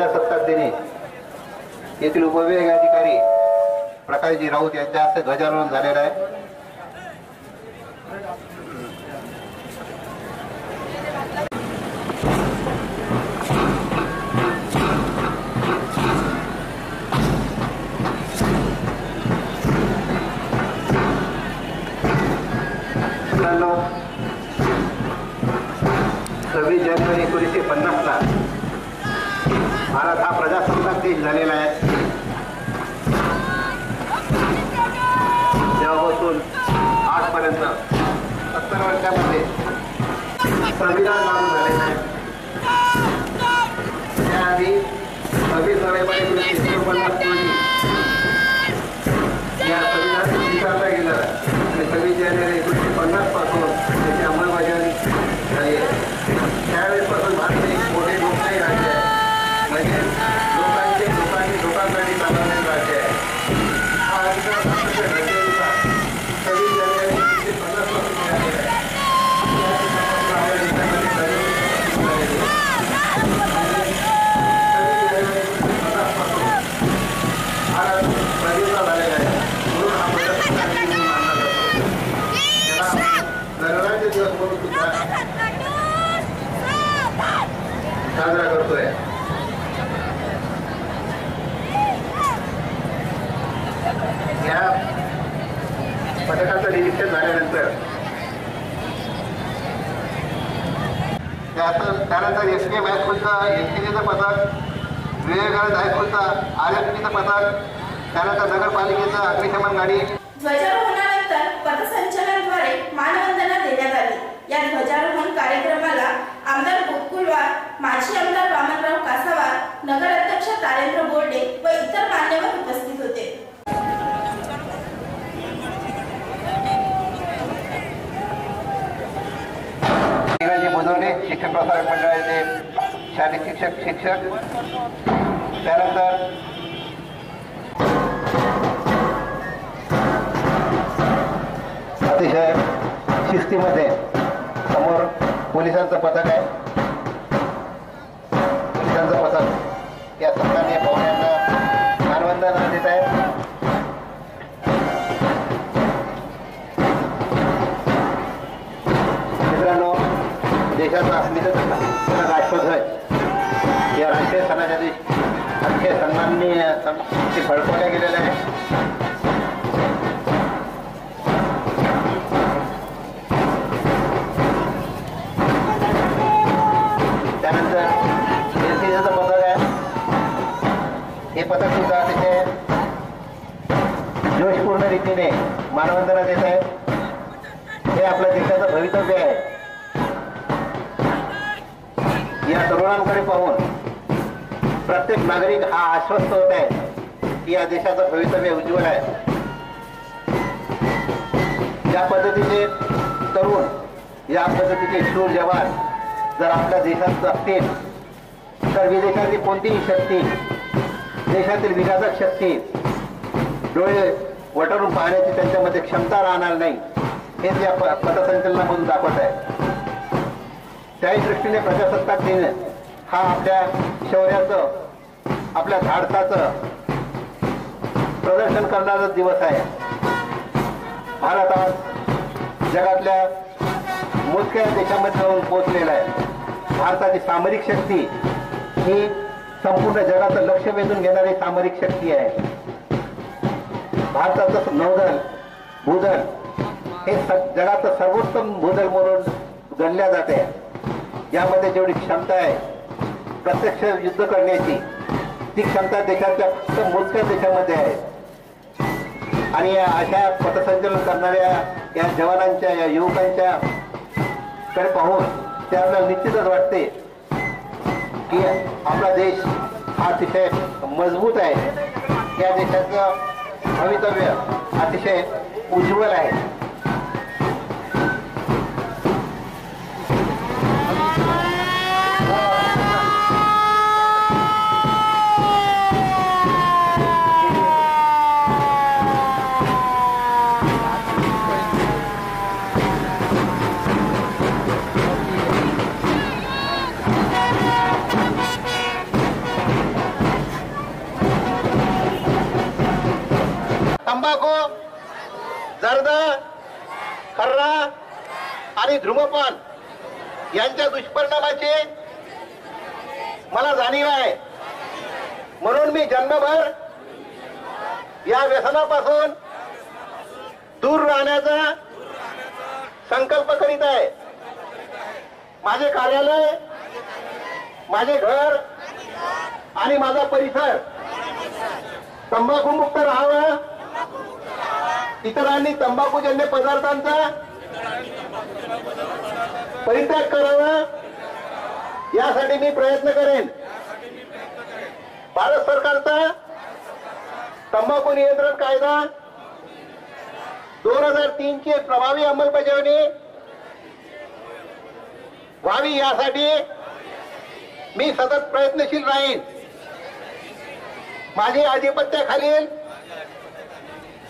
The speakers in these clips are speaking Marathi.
प्रजासत्ताक दिनी येथील उपविभाग अधिकारी प्रकाशजी राऊत यांच्या हस्ते ध्वजारोहण झालेलं आहे. सव्वीस जानेवारी एकोणीसशे पन्नासला भारत हा प्रजासत्ताक देश झालेला आहे. तेव्हापासून आजपर्यंत सत्तर वर्षामध्ये संविधान लागू झालेलं आहे. त्याआधी सव्वीस नोव्हेंबर एकोणीसशे एकोणपन्नास रोजी त्यात त्यानंतर एस के एम हायस्कूलचं एस जीचं पथक विवेकानंद हायस्कूलचा आर एफ टीचं पथक त्यानंतर नगरपालिकेचं अग्निशमन गाडी. ध्वजारोहणानंतर पथसंचलनाद्वारे मानवंदना देण्यात आली. या ध्वजारोहण कार्यक्रमाला आमदार गोकुलवार माजी आमदार वामनराव कासावार नगराध्यक्ष तारेंद्र बोर्डे व इतर मान्यवर उपस्थित शिक्षण प्रसारक मंडळाचे शालेय शिक्षक शिक्षक. त्यानंतर अतिशय शिस्तीमध्ये समोर पोलिसांचं पथक आहे. पोलिसांचं पथक या सन्मान्य पाहुण्यांना मानवंदना देत आहे. देशाचा अस्मिता सण राष्ट्रध्वज. या राष्ट्रीय सणाच्या दिवशी अतिशय सन्माननीय सन्मानित फडकवल्या गेलेल्या त्यानंतर आहे. हे पथक सुद्धा अतिशय जोशपूर्ण रीतीने मानवंदना देत आहे. हे आपल्या देशाचं भवितव्य आहे. या पाहून प्रत्येक नागरिक हा आश्वस्त होत आहे की या देशाचं भवितव्य उज्ज्वल आहे. या पद्धतीचे तरुण या पद्धतीचे शूर जवान जर आपल्या देशात असतील तर विदेशातली कोणतीही शक्ती देशातील विकासक शक्ती डोळे वटरून पाहण्याची त्यांच्यामध्ये क्षमता राहणार नाही हेच या पथसंचलनामधून दाखवत आहे. त्याही दृष्टीने प्रजासत्ताक दिन हा आपल्या शौर्याचं आपल्या धाडसाचं प्रदर्शन करणारा दिवस आहे. भारत आज जगातल्या मोजक्या देशामध्ये जाऊन पोहोचलेला आहे. भारताची सामरिक शक्ती ही संपूर्ण जगाचं लक्ष वेधून घेणारी सामरिक शक्ती आहे. भारताचं नौदल भूदल हे जगाचं सर्वोत्तम भूदल म्हणून गणल्या जाते. यामध्ये जेवढी क्षमता आहे प्रत्यक्ष युद्ध करण्याची ती क्षमता देशाच्या फक्त मोजक्या देशामध्ये आहे. आणि अशा पथसंचलन करणाऱ्या या जवानांच्या या युवकांच्या कडे पाहून ते आपल्याला निश्चितच वाटते की आपला देश हा अतिशय मजबूत आहे. या देशाचं भवितव्य अतिशय उज्ज्वल आहे. जर्द खर्रा आणि धूमपान यांच्या दुष्परिणामाची मला जाणीव आहे. म्हणून मी जन्मभर या व्यसनापासून दूर राहण्याचा संकल्प करीत आहे. माझे कार्यालय माझे घर आणि माझा परिसर तंबाखू मुक्त राहावा. इतरांनी तंबाखूजन्य पदार्थांचा परित्याग करावा. यासाठी मी प्रयत्न करेन. भारत सरकारचा तंबाखू नियंत्रण कायदा दोन हजार तीन ची प्रभावी अंमलबजावणी व्हावी यासाठी मी सतत प्रयत्नशील राहीन. माझी आधिपत्याखालील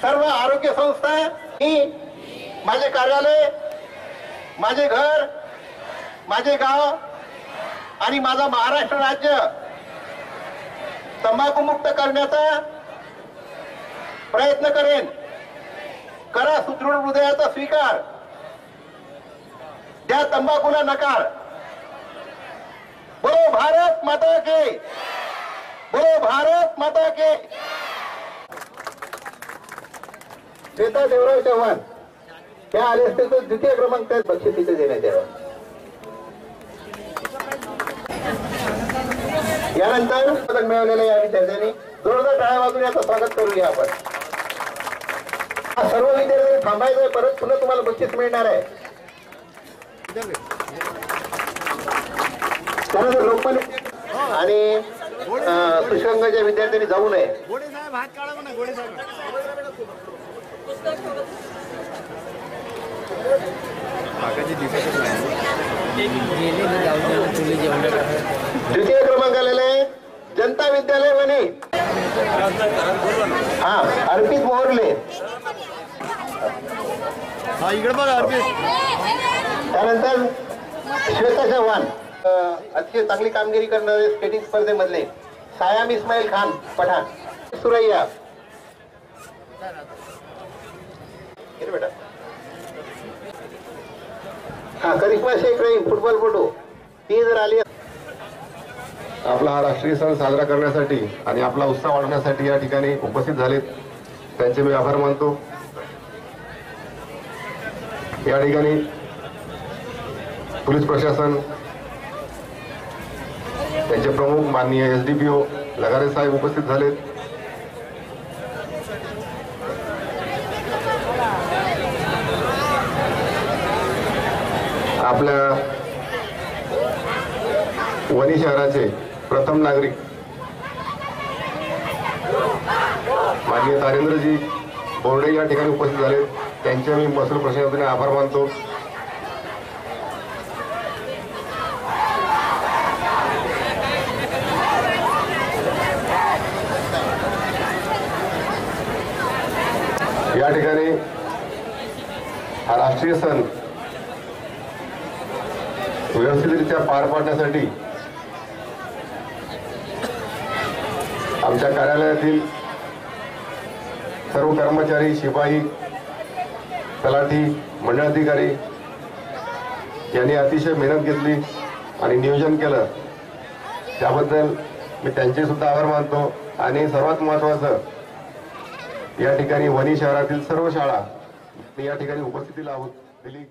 सर्व आरोग्य संस्था मी माझे कार्यालय माझे घर माझे गाव आणि माझा महाराष्ट्र राज्य तंबाखू मुक्त करण्याचा प्रयत्न करेन. करा सुदृढ हृदयाचा स्वीकार. द्या तंबाखूला नकार. बोलो भारत माता के. बोलो भारत माता के. श्वेता देवराव चव्हाण. त्या आले असते तर द्वितीय क्रमांक त्या बक्षीस तिथे देण्यात यावं. यानंतर पदक मिळवलेल्या या विद्यार्थ्यांनी जोरदार टाळ्या वाजून याचं स्वागत करूया आपण. सर्व विद्यार्थी थांबायचं परत पुन्हा तुम्हाला बक्षीस मिळणार आहे. त्यानंतर लोकमान्य आणि अं, विद्यार्थ्यांनी जाऊ नये. द्वितीय क्रमांक आलेले आहे, जनता विद्यालय वणी. हा अर्पित मोहरले. हा इकडे बघा अर्पित. त्यानंतर श्वेता चव्हाण. अतिशय चांगली कामगिरी करणारे स्केटिंग स्पर्धेमधले सायाम इस्माईल खान पठाण. सुरैया. इकडे बेटा. हा करिश्मा शेख फुटबॉल फोटो ती जर आली आपला हा राष्ट्रीय सण साजरा करण्यासाठी आणि आपला उत्साह वाढवण्यासाठी या ठिकाणी उपस्थित झालेत. त्यांचे मी आभार मानतो. या ठिकाणी पोलीस प्रशासन त्यांचे प्रमुख माननीय S D P O Lagare साहेब उपस्थित झालेत. आपल्या वणी शहराचे प्रथम नागरिक माननीय तारेंद्रजी बोर्डे या ठिकाणी उपस्थित झाले. त्यांचे मी महसूल प्रशासनाने आभार मानतो. या ठिकाणी हा राष्ट्रीय सण व्यवस्थितरित्या पार पाडण्यासाठी आमच्या कार्यालयातील सर्व कर्मचारी शिपाई तलाठी मंडळाधिकारी यांनी अतिशय मेहनत घेतली आणि नियोजन केलं. त्याबद्दल मी त्यांचे सुद्धा आभार मानतो आणि सर्वात महत्वाचं या ठिकाणी वणी शहरातील सर्व शाळा मी या ठिकाणी उपस्थिती लावत दिली